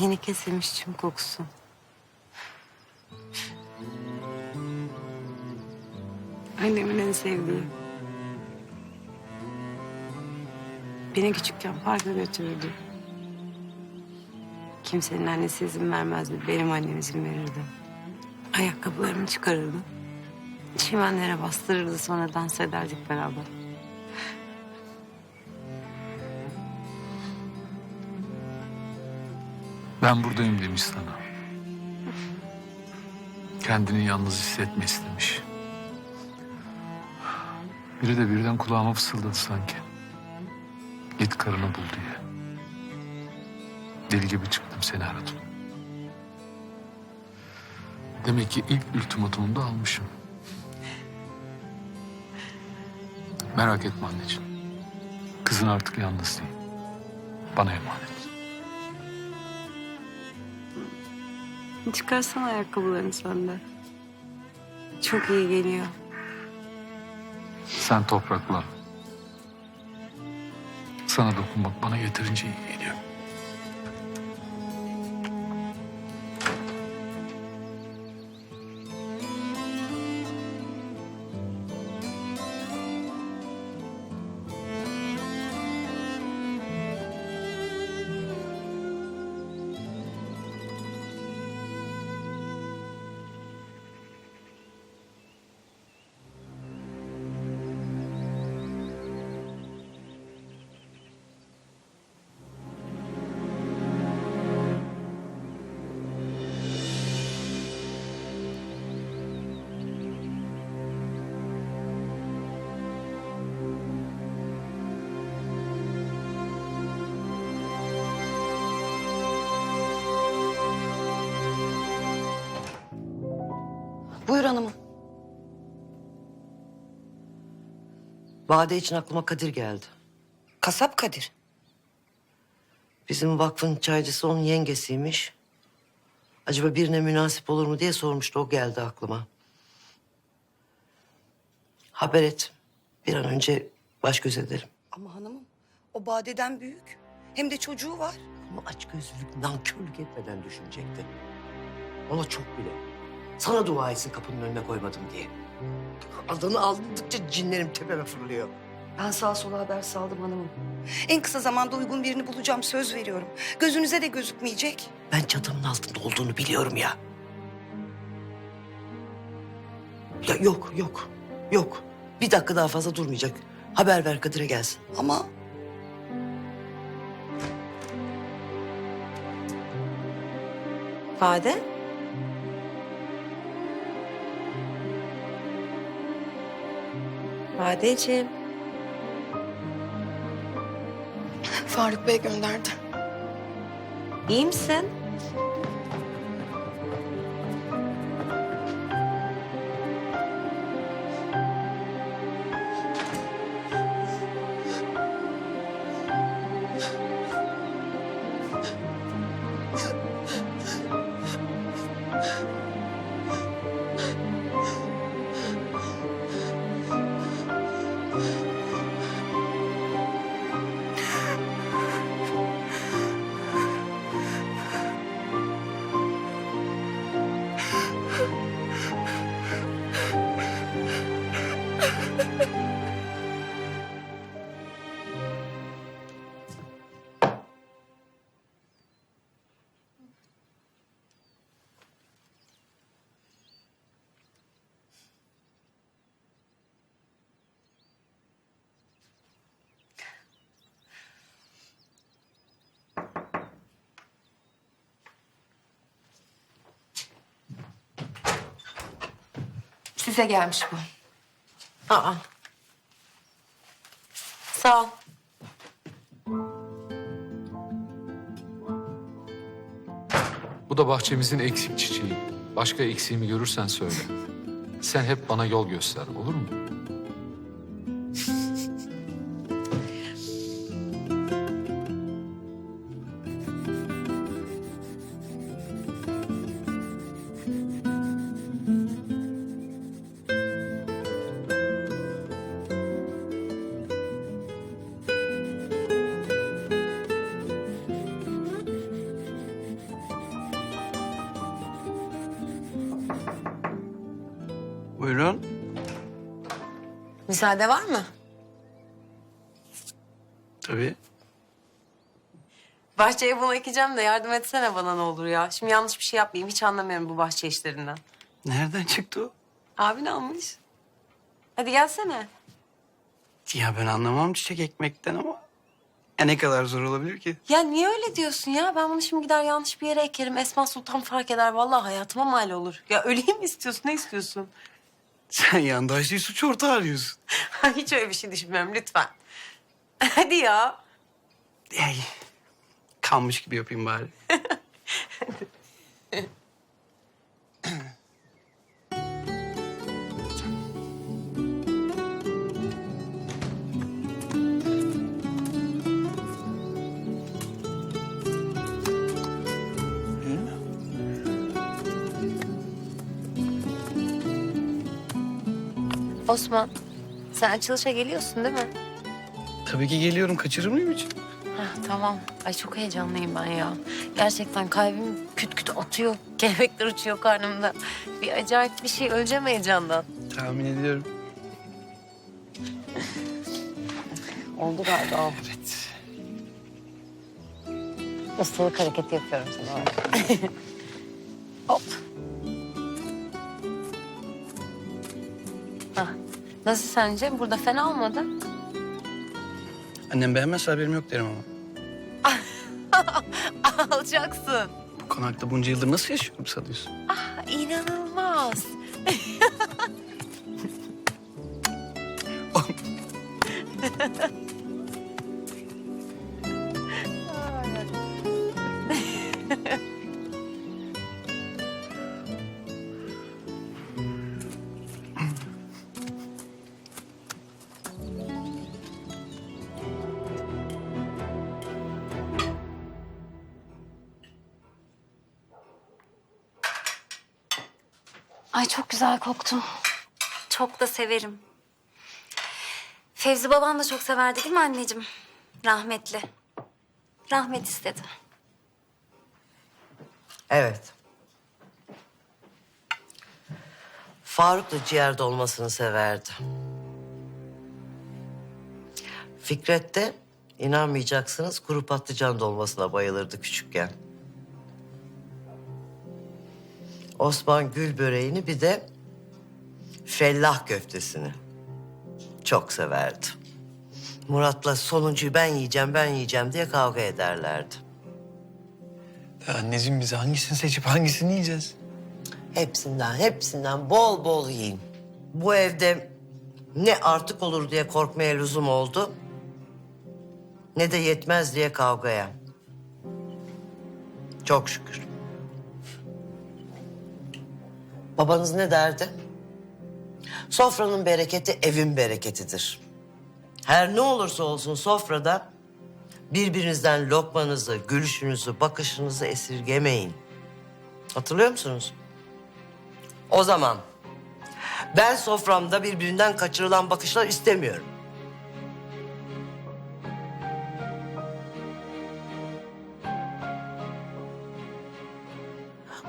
Yeni kesilmiş çim kokusu. Annemin en sevdiği. Beni küçükken parka götürürdü. Kimsenin annesi izin vermezdi. Benim annem izin verirdi. Ayakkabılarımı çıkarırdı. Çimenlere bastırırdı sonra dans ederdik beraber. Ben buradayım demiş sana. Kendini yalnız hissetme istemiş. Biri de birden kulağıma fısıldadı sanki. Git karını bul diye. Deli gibi çıktım seni aradım. Demek ki ilk ultimatomu da almışım. Merak etme anneciğim. Kızın artık yalnız değil. Bana emanet. Çıkarsana ayakkabılarını sen de. Çok iyi geliyor. Sen topraklan. Sana dokunmak bana yeterince iyi geliyor. Buyur hanımım. Bade için aklıma Kadir geldi. Kasap Kadir. Bizim vakfın çaycısı onun yengesiymiş. Acaba birine münasip olur mu diye sormuştu. O geldi aklıma. Haber et. Bir an önce baş göz edelim. Ama hanımım o badeden büyük. Hem de çocuğu var. Ama aç gözlülük, nankörlük etmeden düşünecekti. Ona çok bile. Sana dua etsin kapının önüne koymadım diye. Adını aldıkça cinlerim tepeme fırlıyor. Ben sağa sola haber saldım hanımım. En kısa zamanda uygun birini bulacağım söz veriyorum. Gözünüze de gözükmeyecek. Ben çatımın altında olduğunu biliyorum ya. Ya yok, yok, yok. Bir dakika daha fazla durmayacak. Haber ver Kadir'e gelsin. Ama Bade? Badeciğim. Faruk Bey gönderdi. iyi misin? Size gelmiş bu. Aa. Sağ ol. Bu da bahçemizin eksik çiçeği. Başka eksiğimi görürsen söyle. Sen hep bana yol göster olur mu? Buyurun. Müsaade var mı? Tabii. Bahçeye bunu ekeceğim de yardım etsene bana ne olur ya. Şimdi yanlış bir şey yapmayayım. Hiç anlamıyorum bu bahçe işlerinden. Nereden çıktı o? Abin almış. Hadi gelsene. Ya ben anlamam çiçek ekmekten ama... Ya ne kadar zor olabilir ki? Ya niye öyle diyorsun ya? Ben bunu şimdi gider yanlış bir yere ekerim. Esma Sultan fark eder. Vallahi hayatıma mal olur. Ya öleyim mi istiyorsun? Ne istiyorsun? Sen yandaş değil suç ortağı arıyorsun. Hiç öyle bir şey düşünmüyorum lütfen. Hadi ya. Ya, kalmış gibi yapayım bari. Osman, sen açılışa geliyorsun değil mi? Tabii ki geliyorum. Kaçırır mıyım hiç? Heh, tamam. Ay çok heyecanlıyım ben ya. Gerçekten kalbim küt küt atıyor. Kelebekler uçuyor karnımda. Bir acayip bir şey. Öleceğim heyecandan. Tahmin ediyorum. Oldu galiba. Evet. Ustalık hareketi yapıyorum sana. Nasıl sence? Burada fena olmadı. Annem beğenmezse haberim yok derim ama. Alacaksın. Bu konakta bunca yıldır nasıl yaşıyorum sanıyorsun? İnanılmaz. Ay çok güzel koktu. Çok da severim. Fevzi baban da çok severdi değil mi anneciğim? Rahmetli. Rahmet istedi. Evet. Faruk da ciğer dolmasını severdi. Fikret de inanmayacaksınız kuru patlıcan dolmasına bayılırdı küçükken. Osman gül böreğini bir de fellah köftesini çok severdi. Murat'la sonuncuyu ben yiyeceğim, ben yiyeceğim diye kavga ederlerdi. Ya anneciğim biz hangisini seçip hangisini yiyeceğiz? Hepsinden, hepsinden bol bol yiyin. Bu evde ne artık olur diye korkmaya lüzum oldu... ...ne de yetmez diye kavgaya. Çok şükür. Babanız ne derdi? Sofranın bereketi evin bereketidir. Her ne olursa olsun sofrada birbirinizden lokmanızı, gülüşünüzü, bakışınızı esirgemeyin. Hatırlıyor musunuz? O zaman ben soframda birbirinden kaçırılan bakışlar istemiyorum.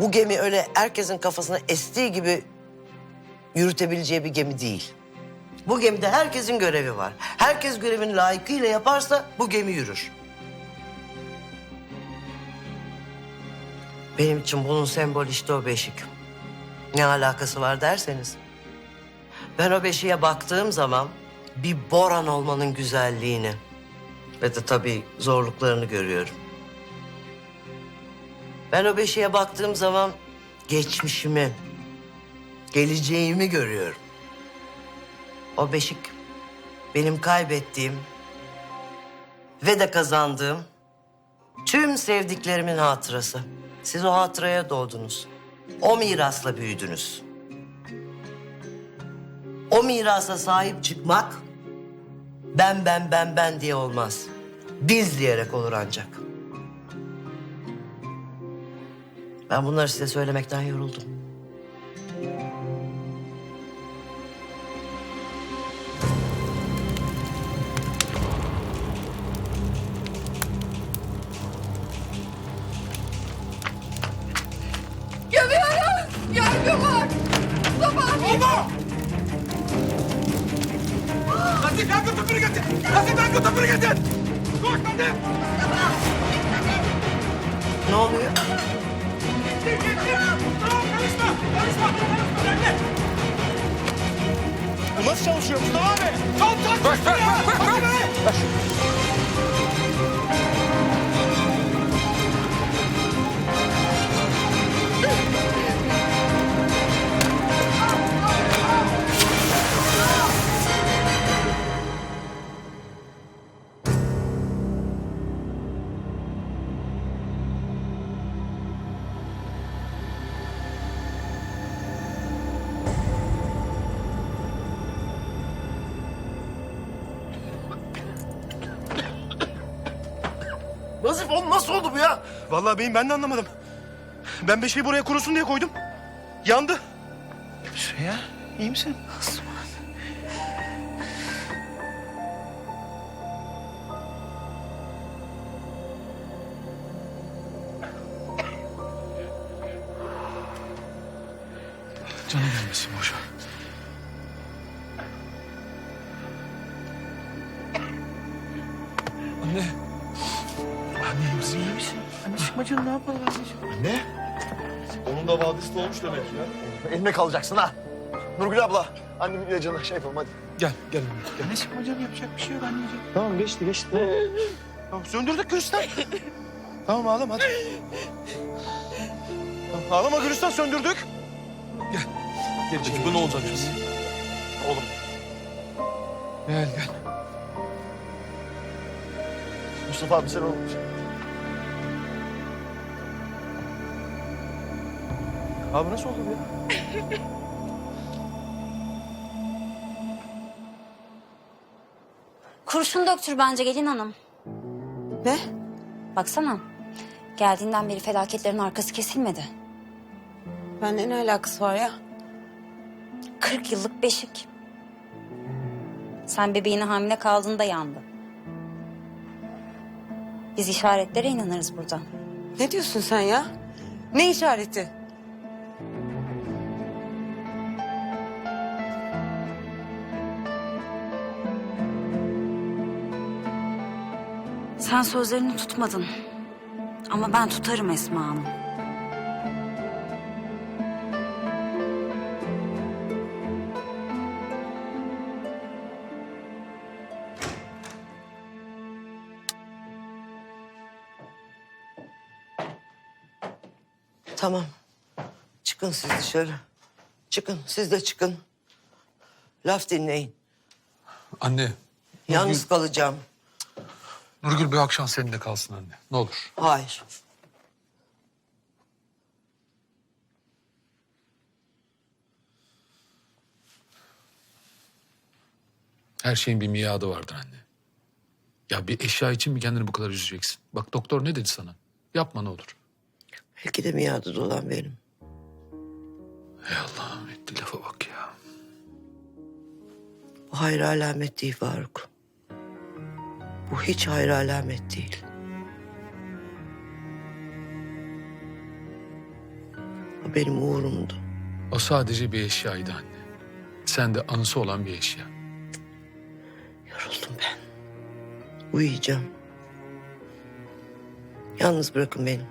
Bu gemi öyle herkesin kafasına estiği gibi yürütebileceği bir gemi değil. Bu gemide herkesin görevi var. Herkes görevini layıkıyla yaparsa bu gemi yürür. Benim için bunun sembolü işte o beşik. Ne alakası var derseniz. Ben o beşiğe baktığım zaman bir boran olmanın güzelliğini ve de tabii zorluklarını görüyorum. Ben o beşiğe baktığım zaman geçmişimi, geleceğimi görüyorum. O beşik benim kaybettiğim ve de kazandığım tüm sevdiklerimin hatırası. Siz o hatıraya doğdunuz. O mirasla büyüdünüz. O mirasa sahip çıkmak ben ben ben ben diye olmaz. Biz diyerek olur ancak. Ben bunları size söylemekten yoruldum. Çalışıyor Mustafa abi? Tam tak! Bak bak bak bak! Nazif Vallahi beyim ben de anlamadım. Ben beşiği buraya kurusun diye koydum. Yandı. Şey ya, iyi misin? Canım gelmesin boşa. Vadisi olmuş demek ya. Elime kalacaksın ha. Nurgül abla, annemin ilacını şey yapalım hadi. Gel, gel. Gel. Ne sıkma canım yapacak bir şey yok anneciğim. Tamam geçti geçti. tamam söndürdük Gülistan. tamam ağlama hadi. Tamam, ağlama Gülistan söndürdük. Gel. Gel içeri. Bu ne olacak şimdi? Oğlum. Gel gel. Mustafa abi sen olmuş. Abi nasıl oldu bu ya? Kurşun döktür bence gelin hanım. Ne? Baksana. Geldiğinden beri felaketlerin arkası kesilmedi. Bende ne alakası var ya? 40 yıllık beşik. Sen bebeğine hamile kaldığında yandı. Biz işaretlere inanırız burada. Ne diyorsun sen ya? Ne işareti? Sen sözlerini tutmadın. Ama ben tutarım Esma Hanım. Tamam. Çıkın siz dışarı. Çıkın siz de çıkın. Laf dinleyin. Anne. Yalnız kalacağım. Nurgül bir akşam seninle kalsın anne. Ne olur. Hayır. Her şeyin bir miadı vardır anne. Ya bir eşya için mi kendini bu kadar üzeceksin? Bak doktor ne dedi sana? Yapma ne olur. Belki de miadı dolan benim. Ey Allah'ım etti lafa bak ya. Bu hayır alamet değil Faruk. Bu hiç hayır alamet değil. O benim uğrumdu. O sadece bir eşyaydı anne. Sen de anısı olan bir eşya. Yoruldum ben. Uyuyacağım. Yalnız bırakın beni.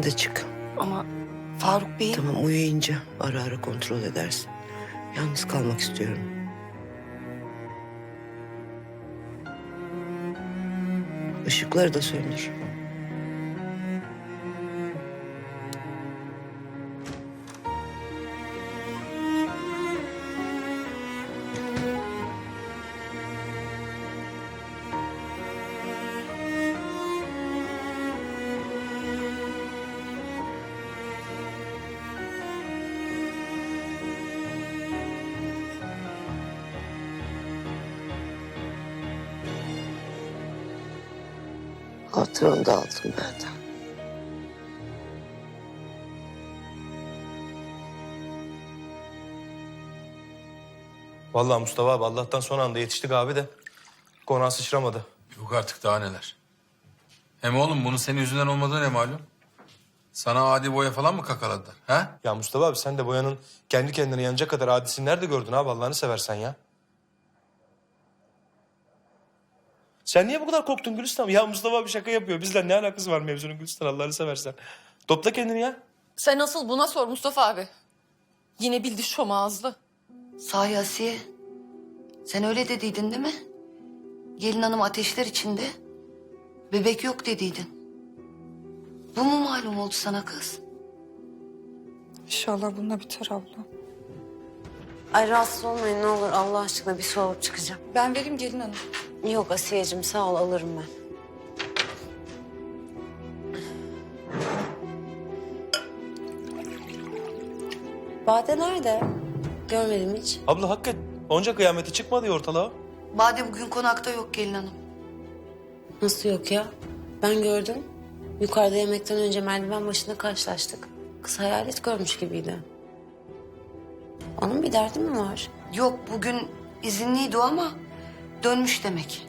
Sen de çık. Ama Faruk Bey... Tamam uyuyunca ara ara kontrol edersin. Yalnız kalmak istiyorum. Işıkları da söndür. Hatırını da aldım benden. Vallahi Mustafa abi Allah'tan son anda yetiştik abi de. Konağa sıçramadı. Yok artık daha neler. Hem oğlum bunun senin yüzünden olmadığı ne malum? Sana adi boya falan mı kakaladılar? Ha? Ya Mustafa abi sen de boyanın kendi kendine yanacak kadar adisini nerede gördün abi Allah'ını seversen ya? Sen niye bu kadar korktun Gülistan? Ya Mustafa abi şaka yapıyor. Bizden ne alakası var mevzunun Gülistan Allah'ını seversen. Topla kendini ya. Sen asıl buna sor Mustafa abi. Yine bildi şom ağızlı. Sahi Asiye. Sen öyle dediydin değil mi? Gelin hanım ateşler içinde. Bebek yok dediydin. Bu mu malum oldu sana kız? İnşallah bununla biter abla. Ay rahatsız olmayın ne olur Allah aşkına bir su alıp çıkacağım. Ben vereyim gelin hanım. Yok Asiye'cim sağ ol alırım ben. Bade nerede? Görmedim hiç. Abla hakikaten onca kıyameti çıkmadı ya ortalığa. Bade bugün konakta yok gelin hanım. Nasıl yok ya? Ben gördüm. Yukarıda yemekten önce merdiven başında karşılaştık. Kız hayalet görmüş gibiydi. Onun bir derdi mi var? Yok bugün izinliydi o ama dönmüş demek.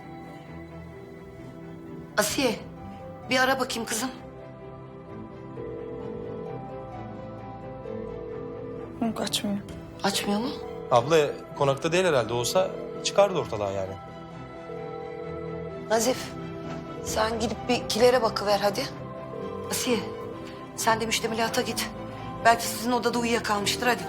Asiye bir ara bakayım kızım. Hı, kaçmıyor. Açmıyor mu? Abla konakta değil herhalde olsa çıkardı ortalığa yani. Nazif sen gidip bir kilere bakıver hadi. Asiye sen de müştemilata git. Belki sizin odada uyuyakalmıştır hadi.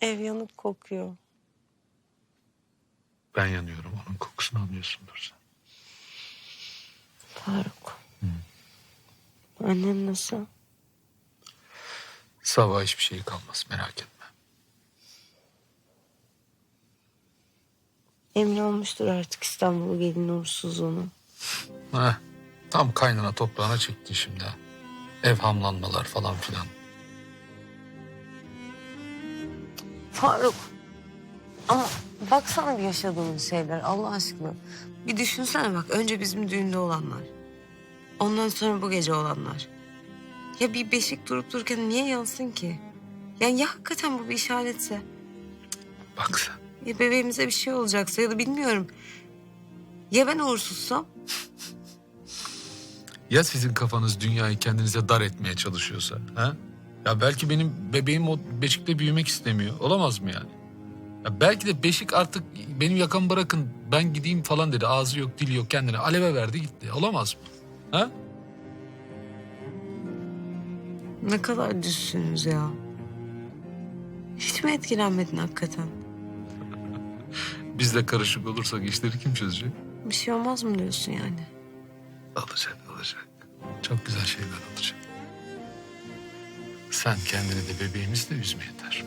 Ev yanıp kokuyor. Ben yanıyorum onun kokusunu alıyorsundur sen. Faruk. Annen nasıl? Sabah hiçbir şey kalmaz merak etme. Emin olmuştur artık İstanbul'u gelin uğursuzluğunu. Heh, tam kaynana toprağına çekti şimdi. ha. Ev hamlanmalar falan filan. Faruk. Ama baksana bir yaşadığımız şeyler Allah aşkına. Bir düşünsene bak önce bizim düğünde olanlar. Ondan sonra bu gece olanlar. Ya bir beşik durup dururken niye yansın ki? Yani ya hakikaten bu bir işaretse? Bak sen. Ya bebeğimize bir şey olacaksa ya da bilmiyorum. Ya ben uğursuzsam? Ya sizin kafanız dünyayı kendinize dar etmeye çalışıyorsa? Ha? Ya belki benim bebeğim o beşikte büyümek istemiyor. Olamaz mı yani? Ya belki de beşik artık benim yakamı bırakın ben gideyim falan dedi. Ağzı yok dili yok kendine aleve verdi gitti. Olamaz mı? Ha? Ne kadar düşsünüz ya. Hiç mi etkilenmedin hakikaten? Biz de karışık olursak işleri kim çözecek? Bir şey olmaz mı diyorsun yani? Olacak olacak. Çok güzel şeyler olacak. Sen kendini de bebeğimizi de üzme yeter.